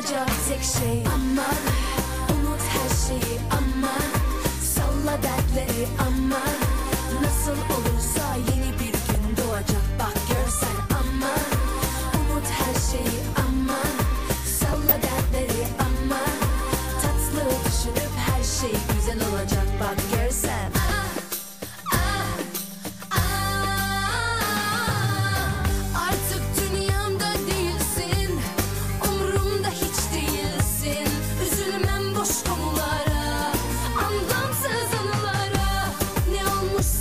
Yapılacak tek şey aman Unut her şeyi aman Salla dertleri aman Nasıl olursa yeni bir gün doğacak. Bak görsen aman Unut her şeyi aman Salla dertleri aman Tatlı düşünüp her şey güzel olacak. Bak görsen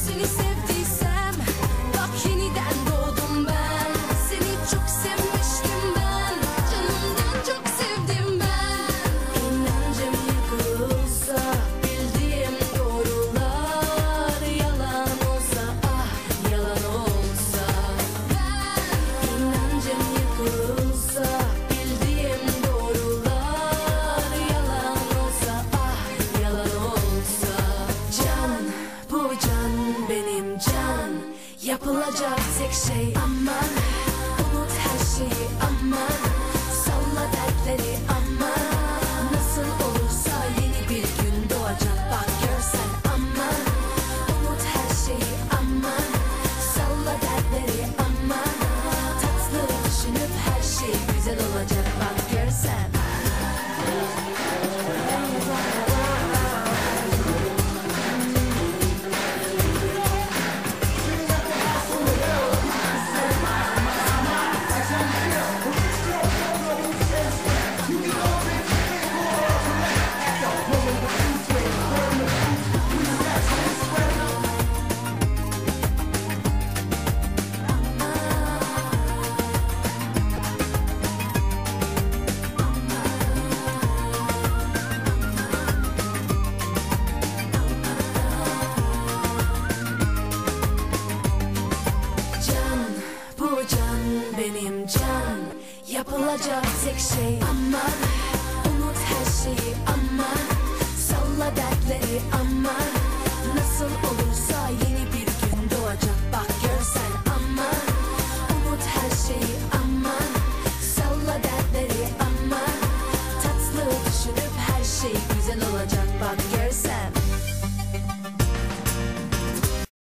seni sev Yapılacak tek şey aman Yapılacak tek şey aman. Unut her şeyi aman. Salla dertleri aman. Nasıl olursa yeni bir gün doğacak. Bak görsen aman. Unut her şeyi aman. Salla dertleri aman. Tatlı düşünüp her şey güzel olacak. Bak görsen